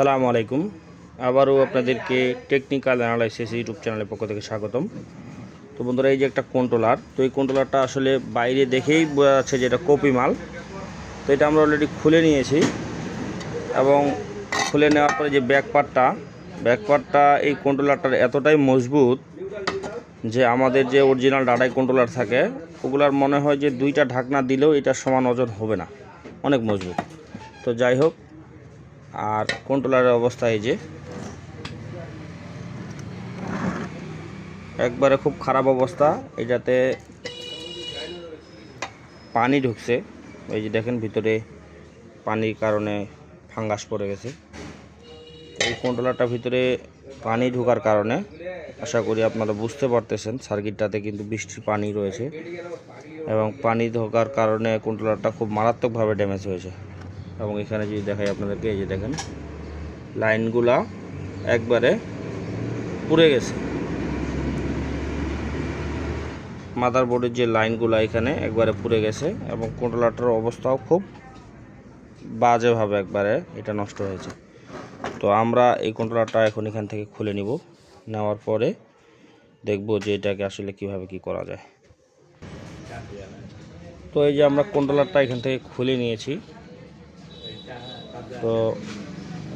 সালামু আলাইকুম। আবারও আপনাদেরকে টেকনিক্যাল অ্যানালাইসিস ইউটিউব চ্যানেলের পক্ষ থেকে স্বাগতম। তো বন্ধুরা, এই যে একটা কন্ট্রোলার তো এই কন্ট্রোলারটা আসলে বাইরে দেখেই বোঝা যাচ্ছে যে এটা কপি মাল। তো এটা আমরা অলরেডি খুলে নিয়েছি এবং খুলে নেওয়ার পরে যে ব্যাক পার্টটা ব্যাক পার্টটা এই কন্ট্রোলারটার এতটাই মজবুত যে আমাদের যে অরিজিনাল ডাটাই কন্ট্রোলার থাকে, ওগুলার মনে হয় যে দুইটা ঢাকনা দিলেও এটার সমান ওজন হবে না। অনেক মজবুত। তো যাই হোক আর কন্ট্রোলারের অবস্থা এই যে। একবারে খুব খারাপ অবস্থা, এটাতে পানি ঢুকছে। এই যে দেখেন ভিতরে পানির কারণে ফাঙ্গাস পড়ে গেছে। এই কন্ট্রোলারটার ভিতরে পানি ঢোকার কারণে, আশা করি আপনারা বুঝতে পারতেছেন, সার্কিটটাতে কিন্তু বৃষ্টির পানি রয়েছে। এবং পানি ঢোকার কারণে কন্ট্রোলারটা খুব মারাত্মকভাবে ড্যামেজ হয়েছে। এবং এখানে যদি দেখাই আপনাদেরকে, এই যে দেখেন, লাইনগুলা একবারে পুড়ে গেছে। মাদার বোর্ডের যে লাইনগুলো এখানে একবারে পুড়ে গেছে এবং কন্ট্রোলারটার অবস্থাও খুব বাজেভাবে একবারে এটা নষ্ট হয়েছে। তো আমরা এই কন্ট্রোলারটা এখন এখান থেকে খুলে নিব। নেওয়ার পরে দেখব যে এটাকে আসলে কীভাবে কি করা যায়। তো এই যে আমরা কন্ট্রোলারটা এখান থেকে খুলে নিয়েছি। তো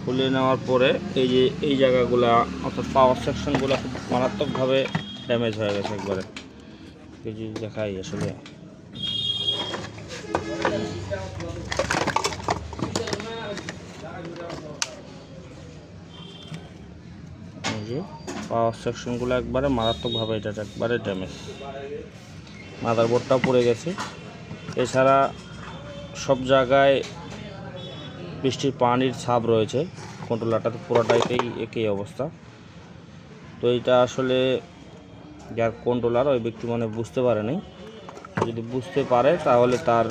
খুলে নেওয়ার পরে এই যে এই জায়গাগুলা, অর্থাৎ পাওয়ার সেকশনগুলো খুব মারাত্মকভাবে ড্যামেজ হয়ে গেছে একবারে। যে দেখাই আসলে। পাওয়ার সেকশনগুলো একবারে মারাত্মকভাবে এটা একবারে ড্যামেজ মাদারবোর্ডটা পড়ে গেছে। এছাড়া সব জায়গায় বৃষ্টির পানির ছাপ রয়েছে। কন্ট্রোলারটাতে পুরোটাইতেই একই অবস্থা। তো এটা আসলে যার কন্ট্রোলার ওই ব্যক্তি মানে বুঝতে পারে পারেনি। যদি বুঝতে পারে, তাহলে তার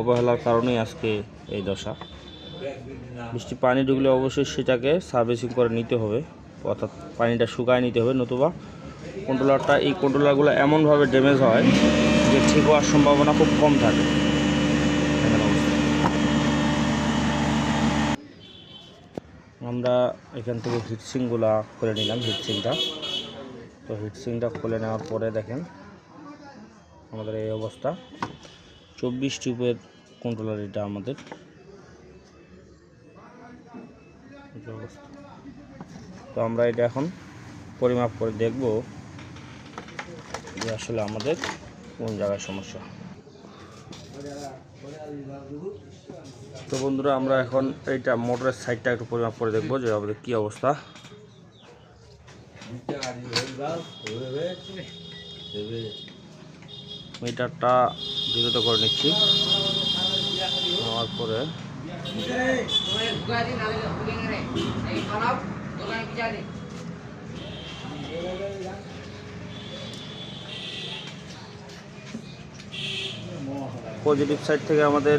অবহেলার কারণেই আজকে এই দশা। বৃষ্টি পানি ঢুকলে অবশ্যই সেটাকে সার্ভিসিং করে নিতে হবে। অর্থাৎ পানিটা শুকায় নিতে হবে, নতুবা কন্ট্রোলারটা এই কন্ট্রোলারগুলো এমনভাবে ড্যামেজ হয় যে ঠিক হওয়ার সম্ভাবনা খুব কম থাকে এখানে অবস্থা আমরা এখান থেকে হিটসিংগুলা খুলে নিলাম হিটসিংটা তো হিটসিংটা খুলে নেওয়ার পরে দেখেন আমাদের এই অবস্থা। চব্বিশ টিউবের কন্ট্রোলার এটা আমাদের। তো আমরা এটা এখন পরিমাপ করে দেখব যে আসলে আমাদের কোন জায়গায় সমস্যা। তো বন্ধুরা আমরা এখন এইটা মোটরের সাইডটা একটু পরিমাপ করে দেখব যে আমাদের কী অবস্থা মিটারটা বিরত করে নিচ্ছি নেওয়ার পরে পজিটিভ সাইড থেকে আমাদের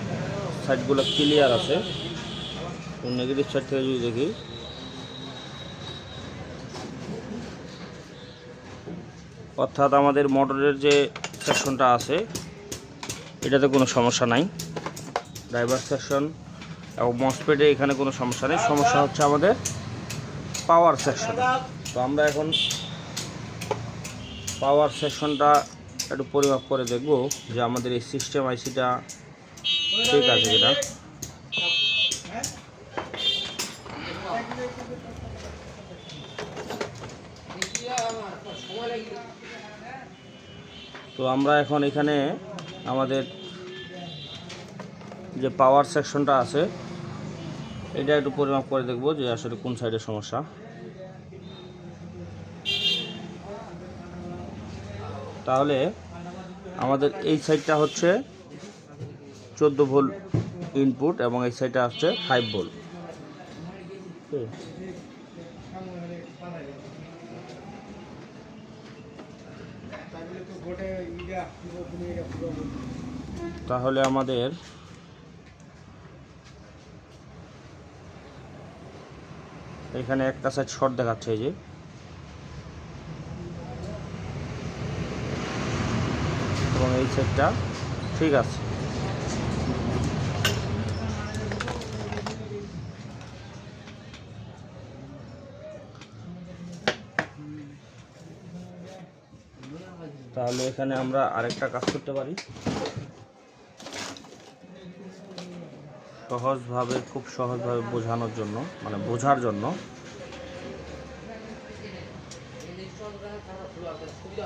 সাইডগুলো ক্লিয়ার আছে। নেগেটিভ সাইড থেকে যদি দেখি। অর্থাৎ আমাদের মোটরের যে সেকশনটা আছে, এটাতে কোনো সমস্যা নাই। ড্রাইভার সেকশন এবং মসপেডে এখানে কোনো সমস্যা নেই। সমস্যা হচ্ছে আমাদের পাওয়ার সেকশন তো আমরা এখন পাওয়ার সেকশনটা একটু পরিমাপ করে দেখব যে আমাদের এই সিস্টেম আইসিটা ঠিক আছে কিনা। তো আমরা এখন এখানে আমাদের যে পাওয়ার সেকশনটা আছে, এটা একটু পরিমাপ করে দেখব যে আসলে কোন সাইডের সমস্যা। তাহলে আমাদের এই সাইডটা হচ্ছে চোদ্দ ভোল ইনপুট এবং এই সাইডটা হচ্ছে ফাইভ ভোল তাহলে আমাদের এখানে একটা সাইড শর্ট দেখাচ্ছে এই যে। এই সেটটা। ঠিক আছে। তাহলে এখানে আমরা আরেকটা কাজ করতে পারি। সহজভাবে, খুব সহজভাবে বোঝানোর জন্য মানে বোঝার জন্য। সুবিধা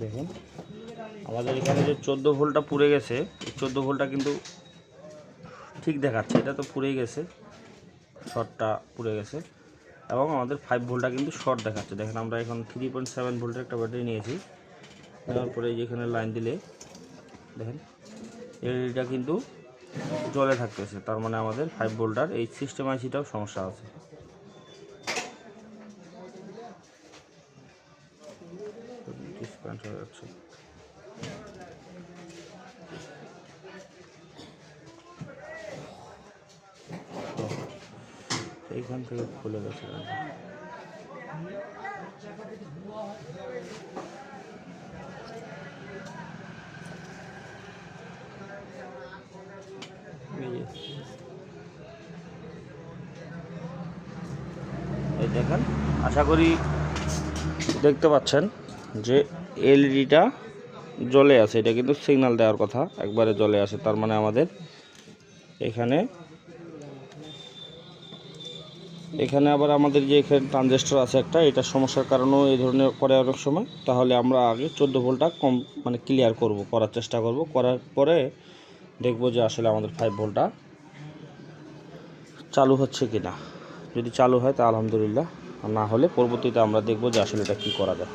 দেখুন। আমাদের এখানে যে চোদ্দ ভোল্টটা পুড়ে গেছে চোদ্দ ভোল্টটা কিন্তু ঠিক দেখাচ্ছে। এটা তো পুড়ে গেছে, শর্টটা পুড়ে গেছে। এবং আমাদের ফাইভ ভোল্টটা কিন্তু শর্ট দেখাচ্ছে। দেখেন, আমরা এখন থ্রি পয়েন্ট সেভেন ভোল্টের একটা ব্যাটারি নিয়েছি। নেওয়ার পরে এই যে লাইন দিলে, দেখেন, এলইডিটা কিন্তু জলে থাকতেছে। তার মানে আমাদের ফাইভ ভোল্টার এই সিস্টেম আইসিটাও সমস্যা আছে। ডিসকানেক্ট হয়ে যাচ্ছে এইখান থেকে খুলে গেছে। এই দেখেন আশা করি দেখতে পাচ্ছেন যে এলইডিটা জ্বলে আছে। এটা কিন্তু সিগন্যাল দেওয়ার কথা। একবারে জ্বলে আছে, তার মানে আমাদের এখানে এখানে আবার আমাদের যে এখানে ট্রানজিস্টর আছে একটা, এটা সমস্যার কারণেও এই ধরনের করে অনেক সময়। তাহলে আমরা আগে চোদ্দ ভোল্টটা কম মানে ক্লিয়ার করব, করার চেষ্টা করব। করার পরে দেখব যে আসলে আমাদের ফাইভ ভোল্টটা চালু হচ্ছে কি না যদি চালু হয়, তা আলহামদুলিল্লাহ। না হলে পরবর্তীতে আমরা দেখব যে আসলে এটা কী করা যায়।